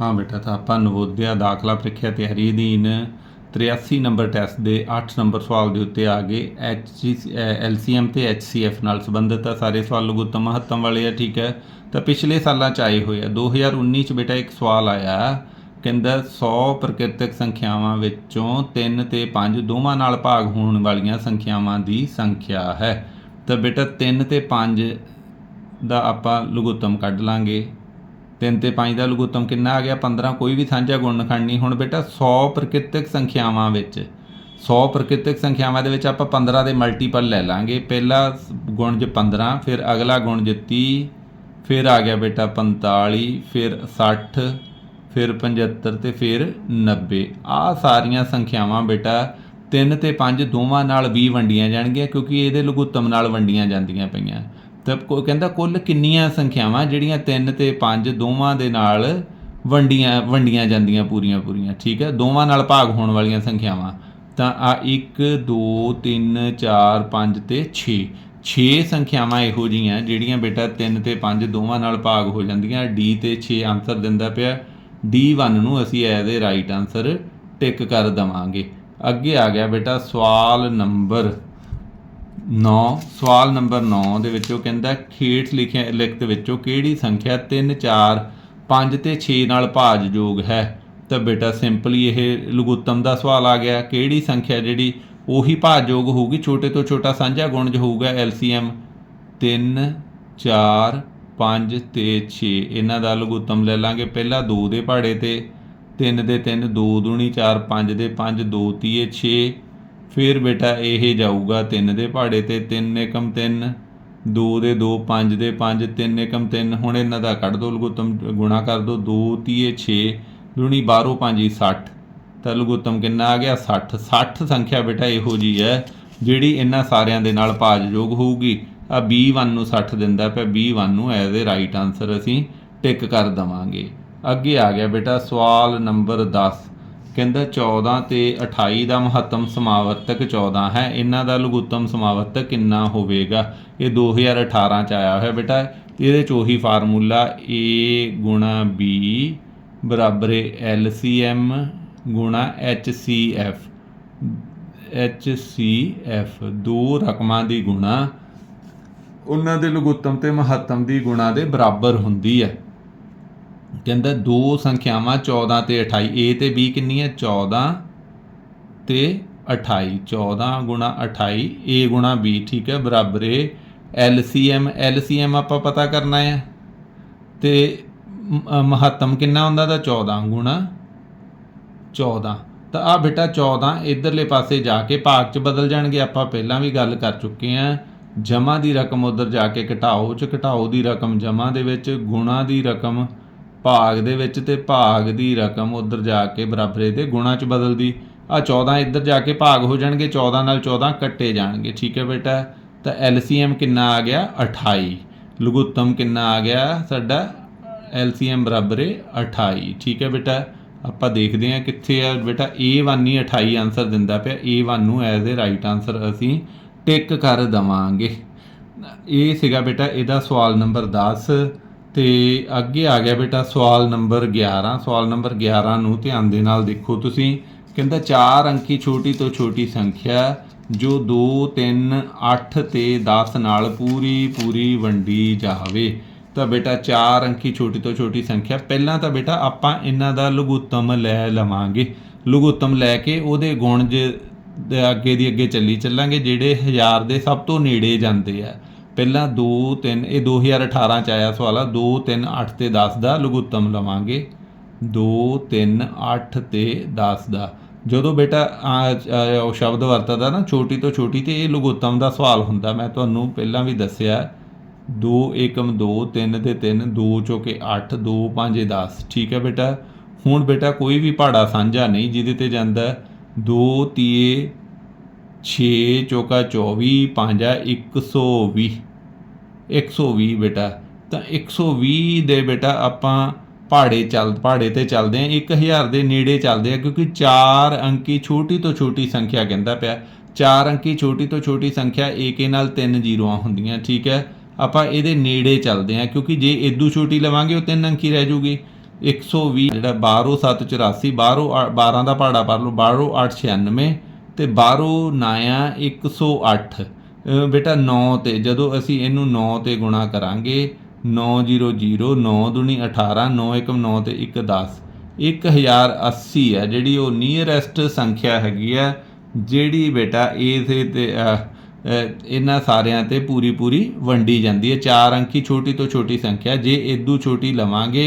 ਹਾਂ ਬੇਟਾ, ਤਾਂ ਆਪਾਂ ਨਵੋਦਿਆ ਦਾਖਲਾ ਪ੍ਰੀਖਿਆ ਤਿਆਰੀ ਅਧੀਨ 83 ਨੰਬਰ ਟੈਸਟ ਦੇ 8 ਨੰਬਰ ਸਵਾਲ ਦੇ ਉੱਤੇ ਆ ਗਏ। ਐਚ ਐਲਸੀਐਮ ਤੇ ਐਚਸੀਐਫ ਨਾਲ ਸੰਬੰਧਿਤ ਆ ਸਾਰੇ ਸਵਾਲ ਲਘੁੱਤਮ ਮਹੱਤਮ ਵਾਲੇ ਆ, ਠੀਕ ਹੈ? ਤਾਂ ਪਿਛਲੇ ਸਾਲਾਂ ਚ ਆਏ ਹੋਏ ਆ। 2019 ਚ ਬੇਟਾ ਇੱਕ ਸਵਾਲ ਆਇਆ, ਕਹਿੰਦਾ 100 ਪ੍ਰਕਿਰਤਕ ਸੰਖਿਆਵਾਂ ਵਿੱਚੋਂ 3 ਤੇ 5 ਦੋਵਾਂ ਨਾਲ ਭਾਗ ਹੋਣ ਵਾਲੀਆਂ ਸੰਖਿਆਵਾਂ ਦੀ ਸੰਖਿਆ ਹੈ। ਤਾਂ ਬੇਟਾ 3 ਤੇ 5 ਦਾ ਆਪਾਂ ਲਘੁੱਤਮ ਕੱਢ ਲਾਂਗੇ। 3 ਤੇ 5 ਦਾ ਲਘੁੱਤਮ ਕਿੰਨਾ ਆ ਗਿਆ? 15 ਕੋਈ ਵੀ ਸਾਂਝਾ ਗੁਣਨਖੰਡ ਨਹੀਂ ਹੁਣ ਬੇਟਾ 100 ਪ੍ਰਕਿਰਤਿਕ ਸੰਖਿਆਵਾਂ ਵਿੱਚ। 100 ਪ੍ਰਕਿਰਤਿਕ ਸੰਖਿਆਵਾਂ ਦੇ ਵਿੱਚ ਆਪਾਂ 15 ਦੇ ਮਲਟੀਪਲ ਲੈ ਲਾਂਗੇ। ਪਹਿਲਾ ਗੁਣਜ 15 ਫਿਰ ਅਗਲਾ ਗੁਣਜ 30 ਫਿਰ ਆ ਗਿਆ ਬੇਟਾ 45 ਫਿਰ 60 ਫਿਰ 75 ਤੇ ਫਿਰ 90 ਆ ਸਾਰੀਆਂ ਸੰਖਿਆਵਾਂ ਬੇਟਾ 3 ਤੇ 5 ਦੋਵਾਂ ਨਾਲ 20 ਵੰਡੀਆਂ ਜਾਣਗੀਆਂ, ਕਿਉਂਕਿ ਇਹਦੇ ਲਘੁੱਤਮ ਨਾਲ ਵੰਡੀਆਂ ਜਾਂਦੀਆਂ ਪਈਆਂ। ਤਾਂ ਕੋ, ਕਹਿੰਦਾ ਕੁੱਲ ਕਿੰਨੀਆਂ ਸੰਖਿਆਵਾਂ ਜਿਹੜੀਆਂ 3 ਤੇ 5 ਦੋਵਾਂ ਦੇ ਨਾਲ ਵੰਡੀਆਂ ਵੰਡੀਆਂ ਜਾਂਦੀਆਂ ਪੂਰੀਆਂ ਪੂਰੀਆਂ, ਠੀਕ ਹੈ? ਦੋਵਾਂ ਨਾਲ ਭਾਗ ਹੋਣ ਵਾਲੀਆਂ ਸੰਖਿਆਵਾਂ। ਤਾਂ ਆ 1 2 3 4 5 ਤੇ 6 6 ਸੰਖਿਆਵਾਂ ਇਹੋ ਜੀਆਂ ਜਿਹੜੀਆਂ ਬੇਟਾ 3 ਤੇ 5 ਦੋਵਾਂ ਨਾਲ ਭਾਗ ਹੋ ਜਾਂਦੀਆਂ। D ਤੇ 6 ਆਨਸਰ ਦਿੰਦਾ ਪਿਆ। D1 ਨੂੰ ਅਸੀਂ as a right answer tick ਕਰ ਦਵਾਂਗੇ। ਅੱਗੇ ਆ ਗਿਆ ਬੇਟਾ ਸਵਾਲ ਨੰਬਰ 9 ਸਵਾਲ ਨੰਬਰ 9 ਦੇ ਵਿੱਚੋਂ ਕਹਿੰਦਾ ਖੇਠ ਲਿਖਿਆ ਲਿਖਤ ਵਿੱਚੋਂ ਕਿਹੜੀ ਸੰਖਿਆ 3 4 5 ਤੇ 6 ਨਾਲ ਭਾਜਯੋਗ ਹੈ? ਤਾਂ ਬੇਟਾ ਸਿੰਪਲੀ ਇਹ ਲਘੁੱਤਮ ਦਾ ਸਵਾਲ ਆ ਗਿਆ। ਕਿਹੜੀ ਸੰਖਿਆ ਜਿਹੜੀ ਉਹੀ ਭਾਜਯੋਗ ਹੋਊਗੀ? ਛੋਟੇ ਤੋਂ ਛੋਟਾ ਸਾਂਝਾ ਗੁਣਜ ਹੋਊਗਾ LCM 3 4 5 ਤੇ 6 ਇਹਨਾਂ ਦਾ ਲਘੁੱਤਮ ਲੈ ਲਾਂਗੇ। ਪਹਿਲਾ 2 ਦੇ ਪਹਾੜੇ ਤੇ 3 ਦੇ 3 2 ਦੂਣੀ 4 5 ਦੇ 5 2 ਤੀਏ 6 ਫਿਰ ਬੇਟਾ ਇਹ ਜਾਊਗਾ 3 ਦੇ ਪਹਾੜੇ ਤੇ 3 ਏਕਮ 3 2 ਦੇ 2 5 ਦੇ 5 3 ਏਕਮ 3 ਹੁਣ ਇਹਨਾਂ ਦਾ ਕੱਢ ਦੋ, ਲਘੁੱਤਮ ਗੁਣਾ ਕਰ ਦੋ 2 ਤੀਏ 6 ਦੂਣੀ 12 5 60 ਤਾਂ ਲਘੁੱਤਮ ਕਿੰਨਾ ਆ ਗਿਆ? 60 60 ਸੰਖਿਆ ਬੇਟਾ ਇਹੋ ਜੀ ਹੈ, ਜਿਹੜੀ ਇਹਨਾਂ ਸਾਰਿਆਂ ਦੇ ਨਾਲ ਭਾਜਯੋਗ ਹੋਊਗੀ। ਆ B1 ਨੂੰ 60 ਦਿੰਦਾ ਪਿਆ B1 ਨੂੰ ਐਜ਼ ਏ ਰਾਈਟ ਆਨਸਰ ਅਸੀਂ ਟਿਕ ਕਰ ਦਵਾਂਗੇ। ਅੱਗੇ ਆ ਗਿਆ ਬੇਟਾ ਸਵਾਲ ਨੰਬਰ 10 ਕਹਿੰਦਾ 14 ਤੇ 28 ਦਾ ਮਹੱਤਮ ਸਮਾਵਰਤਕ 14 ਹੈ। ਇਹਨਾਂ ਦਾ ਲਘੁੱਤਮ ਸਮਾਵਰਤਕ ਕਿੰਨਾ ਹੋਵੇਗਾ? ਇਹ 2018 ਚ ਆਇਆ ਹੋਇਆ ਬੇਟਾ। ਇਹਦੇ ਚ ਉਹੀ ਫਾਰਮੂਲਾ A ਗੁਣਾ B ਬਰਾਬਰ ਹੈ LCM ਗੁਣਾ HCF HCF ਦੋ ਰਕਮਾਂ ਦੀ ਗੁਣਾ। ਉਹਨਾਂ ਦੇ ਲਘੁੱਤਮ ਤੇ ਮਹੱਤਮ ਦੀ ਗੁਣਾ ਦੇ ਬਰਾਬਰ ਹੁੰਦੀ ਹੈ। ਕਹਿੰਦਾ ਦੋ ਸੰਖਿਆਵਾਂ 14 ਤੇ 28 A ਤੇ B ਕਿੰਨੀ ਹੈ 14 ਤੇ 28 14 ਗੁਣਾ 28 A ਗੁਣਾ B, ਠੀਕ ਹੈ, ਬਰਾਬਰ ਹੈ LCM LCM ਆਪਾਂ ਪਤਾ ਕਰਨਾ ਹੈ ਤੇ ਮਹੱਤਮ ਕਿੰਨਾ ਹੁੰਦਾ ਦਾ? 14 ਗੁਣਾ 14 ਤਾਂ ਆ ਬੇਟਾ 14 ਇਧਰਲੇ ਪਾਸੇ ਜਾ ਕੇ ਭਾਗ ਚ ਬਦਲ ਜਾਣਗੇ। ਆਪਾਂ ਪਹਿਲਾਂ ਵੀ ਗੱਲ ਕਰ ਚੁੱਕੇ ਹਾਂ। ਜਮਾ ਦੀ ਰਕਮ ਉਧਰ ਜਾ ਕੇ ਘਟਾਓ ਚ ਘਟਾਓ ਦੀ ਰਕਮ, ਜਮਾ ਦੇ ਵਿੱਚ ਗੁਣਾ ਦੀ ਰਕਮ ਭਾਗ ਦੇ ਵਿੱਚ ਤੇ ਭਾਗ ਦੀ ਰਕਮ ਉਧਰ ਜਾ ਕੇ ਬਰਾਬਰੇ ਦੇ ਗੁਣਾ ਚ ਬਦਲਦੀ। ਆ 14 ਇੱਧਰ ਜਾ ਕੇ ਭਾਗ ਹੋ ਜਾਣਗੇ 14 ਨਾਲ 14 ਕੱਟੇ ਜਾਣਗੇ। ਠੀਕ ਹੈ ਬੇਟਾ, ਤਾਂ LCM ਕਿੰਨਾ ਆ ਗਿਆ? 28 ਲਘੁੱਤਮ ਕਿੰਨਾ ਆ ਗਿਆ ਸਾਡਾ? LCM ਬਰਾਬਰ ਹੈ 28 ਠੀਕ ਹੈ ਬੇਟਾ, ਆਪਾਂ ਦੇਖਦੇ ਹਾਂ ਕਿੱਥੇ ਆ। ਬੇਟਾ A1 ਹੀ 28 ਆਨਸਰ ਦਿੰਦਾ ਪਿਆ। A1 ਨੂੰ ਐਜ਼ ਅ ਰਾਈਟ ਆਨਸਰ ਅਸੀਂ ਟਿਕ ਕਰ ਦਵਾਂਗੇ। ਇਹ ਸੀਗਾ ਬੇਟਾ, ਇਹਦਾ ਸਵਾਲ ਨੰਬਰ 10 ਤੇ ਅੱਗੇ ਆ ਗਿਆ ਬੇਟਾ ਸਵਾਲ ਨੰਬਰ 11 ਸਵਾਲ ਨੰਬਰ 11 ਨੂੰ ਧਿਆਨ ਦੇ ਨਾਲ ਦੇਖੋ ਤੁਸੀਂ। ਕਹਿੰਦਾ ਚਾਰ ਅੰਕੀ ਛੋਟੀ ਤੋਂ ਛੋਟੀ ਸੰਖਿਆ, ਜੋ 2 3 8 ਤੇ 10 ਨਾਲ ਪੂਰੀ ਪੂਰੀ ਵੰਡੀ ਜਾਵੇ। ਤਾਂ ਬੇਟਾ ਚਾਰ ਅੰਕੀ ਛੋਟੀ ਤੋਂ ਛੋਟੀ ਸੰਖਿਆ। ਪਹਿਲਾਂ ਤਾਂ ਬੇਟਾ ਆਪਾਂ ਇਹਨਾਂ ਦਾ ਲਘੁੱਤਮ ਲੈ ਲਵਾਂਗੇ। ਲਘੁੱਤਮ ਲੈ ਕੇ ਉਹਦੇ ਗੁਣਜ ਦੇ ਅੱਗੇ ਦੀ ਅੱਗੇ ਚੱਲੀ ਚੱਲਾਂਗੇ, ਜਿਹੜੇ ਹਜ਼ਾਰ ਦੇ ਸਭ ਤੋਂ ਨੇੜੇ ਜਾਂਦੇ ਆ। ਪਹਿਲਾਂ 2 3 ਇਹ 2018 ਚ ਆਇਆ ਸਵਾਲ ਆ। 2 3 8 ਤੇ 10 ਦਾ ਲਘੂਤਮ ਲਵਾਂਗੇ। 2 3 8 ਤੇ 10 ਦਾ। ਜਦੋਂ ਬੇਟਾ ਉਹ ਸ਼ਬਦ ਵਰਤਦਾ ਨਾ ਛੋਟੀ ਤੋਂ ਛੋਟੀ ਤੇ ਇਹ ਲਘੂਤਮ ਦਾ ਸਵਾਲ ਹੁੰਦਾ। ਮੈਂ ਤੁਹਾਨੂੰ ਪਹਿਲਾਂ ਵੀ ਦੱਸਿਆ 2 ਏਕਮ 2 3 ਤੇ 3 2 ਚੋ ਕੇ 8 2 5 10 ਠੀਕ ਹੈ ਬੇਟਾ? ਹੁਣ ਬੇਟਾ ਕੋਈ ਵੀ ਪਹਾੜਾ ਸਾਂਝਾ ਨਹੀਂ, ਜਿਹਦੇ ਤੇ ਜਾਂਦਾ 2 3 ਛੇ ਚੌਕਾ 24 ਪੰਜਾ 120 120 ਬੇਟਾ। ਤਾਂ 120 ਦੇ ਬੇਟਾ ਆਪਾਂ ਪਹਾੜੇ ਚੱਲ ਪਹਾੜੇ ਤੇ ਚੱਲਦੇ ਆ। 1000 ਦੇ ਨੇੜੇ ਚੱਲਦੇ ਆ ਕਿਉਂਕਿ 4 ਅੰਕੀ ਛੋਟੀ ਤੋਂ ਛੋਟੀ ਸੰਖਿਆ ਕਹਿੰਦਾ ਪਿਆ। 4 ਅੰਕੀ ਛੋਟੀ ਤੋਂ ਛੋਟੀ ਸੰਖਿਆ ਏ ਕੇ ਨਾਲ 3 ਜ਼ੀਰੋਆਂ ਹੁੰਦੀਆਂ, ਠੀਕ ਹੈ? ਆਪਾਂ ਇਹਦੇ ਨੇੜੇ ਚੱਲਦੇ ਆ ਕਿਉਂਕਿ ਜੇ ਇਦੋਂ ਛੋਟੀ ਲਵਾਂਗੇ ਉਹ ਤਿੰਨ ਅੰਕੀ ਰਹਿ ਜੂਗੀ। 120 ਜਿਹੜਾ 12784 12 12 ਦਾ ਪਹਾੜਾ ਪਰ ਲਓ 12896 ਤੇ 12 ਨਾਇਆ 108 ਅਹ ਬੇਟਾ 9 ਤੇ, ਜਦੋਂ ਅਸੀਂ ਇਹਨੂੰ 9 ਤੇ ਗੁਣਾ ਕਰਾਂਗੇ 900 9 ਦੁਨੀ 18 9 1 9 ਤੇ 1 10 1080 ਹੈ, ਜਿਹੜੀ ਉਹ ਨੀਅਰੈਸਟ ਸੰਖਿਆ ਹੈਗੀ ਆ ਜਿਹੜੀ ਬੇਟਾ ਇਸੇ ਤੇ ਇਹਨਾਂ ਸਾਰਿਆਂ ਤੇ ਪੂਰੀ ਪੂਰੀ ਵੰਡੀ ਜਾਂਦੀ ਹੈ। ਚਾਰ ਅੰਕੀ ਛੋਟੀ ਤੋਂ ਛੋਟੀ ਸੰਖਿਆ, ਜੇ ਇਦੋਂ ਛੋਟੀ ਲਵਾਂਗੇ,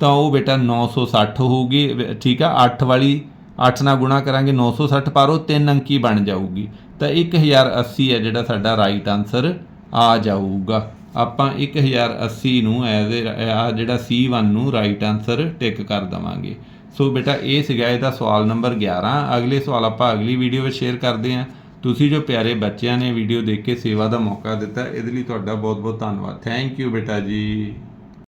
ਤਾਂ ਉਹ ਬੇਟਾ 960 ਹੋਊਗੀ। ਠੀਕ ਆ 8 ਵਾਲੀ 8 ਨਾਲ ਗੁਣਾ ਕਰਾਂਗੇ 960 ਪਰ ਉਹ ਤਿੰਨ ਅੰਕੀ ਬਣ ਜਾਊਗੀ। ਤਾਂ 1080 ਹੈ ਜਿਹੜਾ ਸਾਡਾ ਰਾਈਟ ਆਨਸਰ ਆ ਜਾਊਗਾ। ਆਪਾਂ 1080 ਨੂੰ ਐਜ਼ ਆ ਜਿਹੜਾ C1 ਨੂੰ ਰਾਈਟ ਆਨਸਰ ਟਿਕ ਕਰ ਦਵਾਂਗੇ। ਸੋ ਬੇਟਾ, ਇਹ ਸੀਗਾ ਇਹਦਾ ਸਵਾਲ ਨੰਬਰ 11 ਅਗਲੇ ਸਵਾਲ ਆਪਾਂ ਅਗਲੀ ਵੀਡੀਓ ਵਿੱਚ ਸ਼ੇਅਰ ਕਰਦੇ ਹਾਂ। ਤੁਸੀਂ ਜੋ ਪਿਆਰੇ ਬੱਚਿਆਂ ਨੇ ਵੀਡੀਓ ਦੇਖ ਕੇ ਸੇਵਾ ਦਾ ਮੌਕਾ ਦਿੱਤਾ, ਇਹਦੇ ਲਈ ਤੁਹਾਡਾ ਬਹੁਤ ਬਹੁਤ ਧੰਨਵਾਦ। ਥੈਂਕ ਯੂ ਬੇਟਾ ਜੀ।